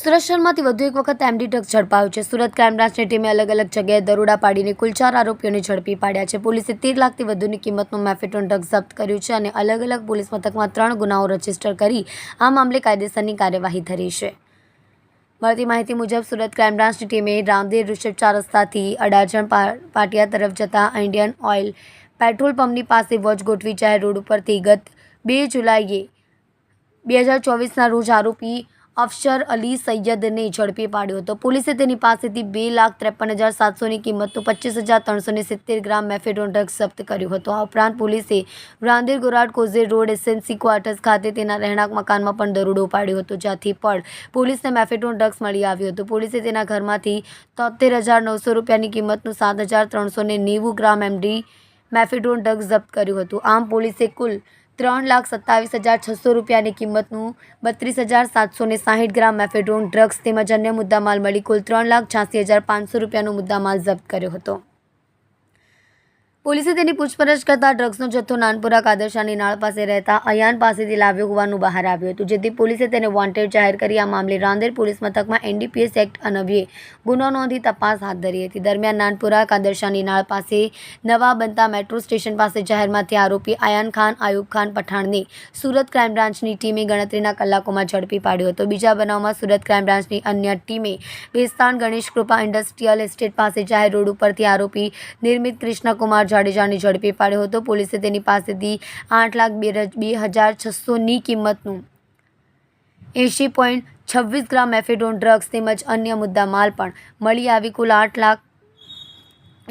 સુરત શહેરમાંથી વધુ એક વખત એમડી ડ્રગ્સ ઝડપાયો છે. સુરત ક્રાઇમ બ્રાન્ચની ટીમે અલગ અલગ જગ્યાએ દરોડા પાડીને કુલ ચાર આરોપીઓને ઝડપી પાડ્યા છે. પોલીસે તેર લાખથી વધુની કિંમતનું મેફેટોન ડ્રગ્સ જપ્ત કર્યું છે અને અલગ અલગ પોલીસ મથકમાં ત્રણ ગુનાઓ રજિસ્ટર કરી આ મામલે કાયદેસરની કાર્યવાહી ધરી છે. મળતી માહિતી મુજબ સુરત ક્રાઇમ બ્રાન્ચની ટીમે રામદેવ ઋષભ ચાર રસ્તાથી અડાજણ પાટિયા તરફ જતા ઇન્ડિયન ઓઇલ પેટ્રોલ પંપની પાસે વોચ ગોઠવી જાહેર રોડ ઉપરથી ગત બે જુલાઈએ બે હજાર ચોવીસના રોજ આરોપી અફશર અલી સૈયદને ઝડપી પાડ્યો હતો. પોલીસે તેની પાસેથી બે લાખ ત્રેપન હજાર સાતસોની કિંમતનું પચીસ હજાર ત્રણસોને સિત્તેર ગ્રામ મેફેડોન ડ્રગ્સ જપ્ત કર્યું હતું. આ ઉપરાંત પોલીસે Rander Gorad causeway road SNC quarters ખાતે તેના રહેણાંક મકાનમાં પણ દરોડો પાડ્યો હતો, જ્યાંથી પણ પોલીસને મેફેડોન ડ્રગ્સ મળી આવ્યું હતું. પોલીસે તેના ઘરમાંથી તોતેર હજાર નવસો રૂપિયાની કિંમતનું સાત હજાર ત્રણસો નેવું ગ્રામ એમડી મેફેડોન ડ્રગ્સ જપ્ત કર્યું હતું. આમ પોલીસે કુલ ત્રણ લાખ સત્તાવીસ હજાર છસો રૂપિયાની કિંમતનું બત્રીસ હજાર સાતસો ને સાહીઠ ગ્રામ મેફેડોન ડ્રગ્સ તેમજ અન્ય મુદ્દામાલ મળી કુલ ત્રણ લાખ છ્યાસી હજાર પાંચસો રૂપિયાનો મુદ્દામાલ જપ્ત કર્યો હતો. પોલીસે તેની પૂછપરછ કરતા ડ્રગ્સનો જથ્થો નાનપુરા કાદરશાની નાળ પાસે રહેતા અયાન પાસેથી લાવ્યો હોવાનું બહાર આવ્યું હતું, જેથી પોલીસે તેને વોન્ટેડ જાહેર કરી. આ મામલે રાંદેર પોલીસ મથકમાં એનડીપીએસ એક્ટ અનવ્યે ગુનો નોંધી તપાસ હાથ ધરી હતી. દરમિયાન નાનપુરા કાદરશાની નાળ પાસે નવા બનતા મેટ્રો સ્ટેશન પાસે જાહેરમાંથી આરોપી આયાન ખાન, આયુબ ખાન પઠાણને સુરત ક્રાઇમ બ્રાન્ચની ટીમે ગણતરીના કલાકોમાં ઝડપી પાડ્યો હતો. બીજા બનાવમાં સુરત ક્રાઇમ બ્રાન્ચની અન્ય ટીમે બેસ્તાન ગણેશ કૃપા ઇન્ડસ્ટ્રીયલ એસ્ટેટ પાસે જાહેર રોડ ઉપરથી આરોપી નિર્મિત કૃષ્ણકુમાર જાડેજાને ઝડપી પાડ્યો હતો. પોલીસે તેની પાસેથી આઠ લાખ બે હજાર છસોની કિંમતનું એંશી પોઈન્ટ છવ્વીસ ગ્રામ એફેડોન ડ્રગ્સ તેમજ અન્ય મુદ્દા માલ પણ મળી આવી કુલ આઠ લાખ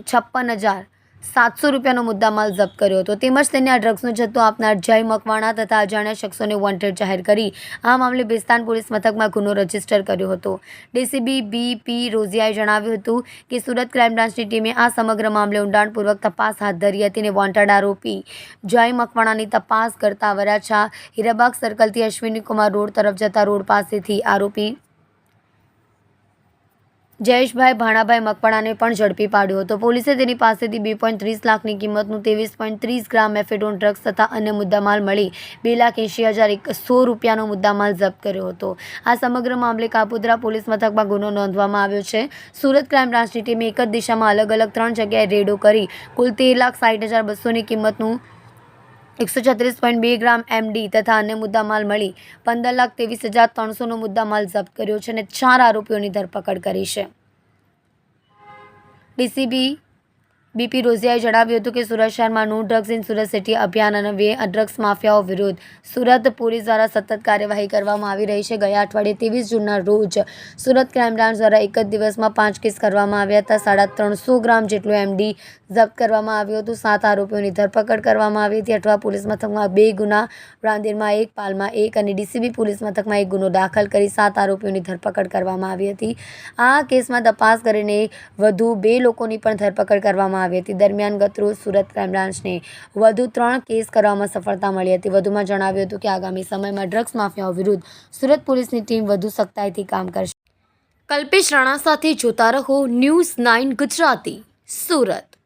છપ્પન હજાર સાતસો રૂપિયાનો મુદ્દામાલ જપ્ત કર્યો હતો. તેમજ તેને આ ડ્રગ્સનો જથ્થો આપનાર જય મકવાણા તથા અજાણ્યા શખ્સોને વોન્ટેડ જાહેર કરી. આ મામલે બેસ્તાન પોલીસ મથકમાં ગુનો રજિસ્ટર કર્યો હતો. ડીસીબી બી પી રોઝિયાએ જણાવ્યું હતું કે સુરત ક્રાઇમ બ્રાન્ચની ટીમે આ સમગ્ર મામલે ઊંડાણપૂર્વક તપાસ હાથ ધરી હતી અને વોન્ટેડ આરોપી જય મકવાણાની તપાસ કરતા વરાછા હીરાબાગ સર્કલથી અશ્વિની કુમાર રોડ તરફ જતા રોડ પાસેથી આરોપી જયેશભાઈ ભાણાભાઈ મકવાણાને પણ ઝડપી પાડ્યો હતો. પોલીસે તેની પાસેથી બે પોઈન્ટ ત્રીસ લાખની કિંમતનું ત્રેવીસ પોઈન્ટ ત્રીસ ગ્રામ એફેડોન ડ્રગ્સ તથા અન્ય મુદ્દામાલ મળી બે લાખ એંશી હજાર એકસો રૂપિયાનો મુદ્દામાલ જપ્ત કર્યો હતો. આ સમગ્ર મામલે કાપોદ્રા પોલીસ મથકમાં ગુનો નોંધવામાં આવ્યો છે. સુરત ક્રાઇમ બ્રાન્ચની ટીમે એક જ દિશામાં અલગ અલગ ત્રણ જગ્યાએ રેડો કરી કુલ તેર લાખ સાઠ હજાર બસોની કિંમતનું એકસો છત્રીસ પોઈન્ટ બે ગ્રામ એમડી તથા અન્ય મુદ્દામાલ મળી પંદર લાખ ત્રેવીસ હજાર ત્રણસોનો મુદ્દામાલ જપ્ત કર્યો છે અને ચાર આરોપીઓની ધરપકડ કરી છે. ડીસીબી બીપી રોઝિયાએ જણાવ્યું હતું કે સુરત શહેરમાં no drugs in Surat city અભિયાન અન્વયે ડ્રગ્સ માફિયાઓ વિરુદ્ધ સુરત પોલીસ દ્વારા સતત કાર્યવાહી કરવામાં આવી રહી છે. ગયા અઠવાડિયે ત્રેવીસ જૂનના રોજ સુરત ક્રાઇમ બ્રાન્ચ દ્વારા એક જ દિવસમાં પાંચ કેસ કરવામાં આવ્યા હતા. સાડા ત્રણસો ગ્રામ જેટલું એમડી જપ્ત કરવામાં આવ્યું હતું. સાત આરોપીઓની ધરપકડ કરવામાં આવી હતી. અઠવા પોલીસ મથકમાં બે ગુના, રાંદેરમાં એક, પાલમાં એક અને ડીસીબી પોલીસ મથકમાં એક ગુનો દાખલ કરી સાત આરોપીઓની ધરપકડ કરવામાં આવી હતી. આ કેસમાં તપાસ કરીને વધુ બે લોકોની પણ ધરપકડ કરવામાં આવી હતી. દરમિયાન ગતરોજ સુરત ક્રાઇમ વધુ ત્રણ કેસ કરવામાં સફળતા મળી હતી. વધુમાં જણાવ્યું હતું કે આગામી સમયમાં ડ્રગ્સ માફિયાઓ વિરુદ્ધ સુરત પોલીસની ટીમ વધુ સખ્તાઈથી કામ કરશે. કલ્પેશ રાણા સાથે જોતા રહો ન્યૂઝ નાઇન ગુજરાતી, સુરત.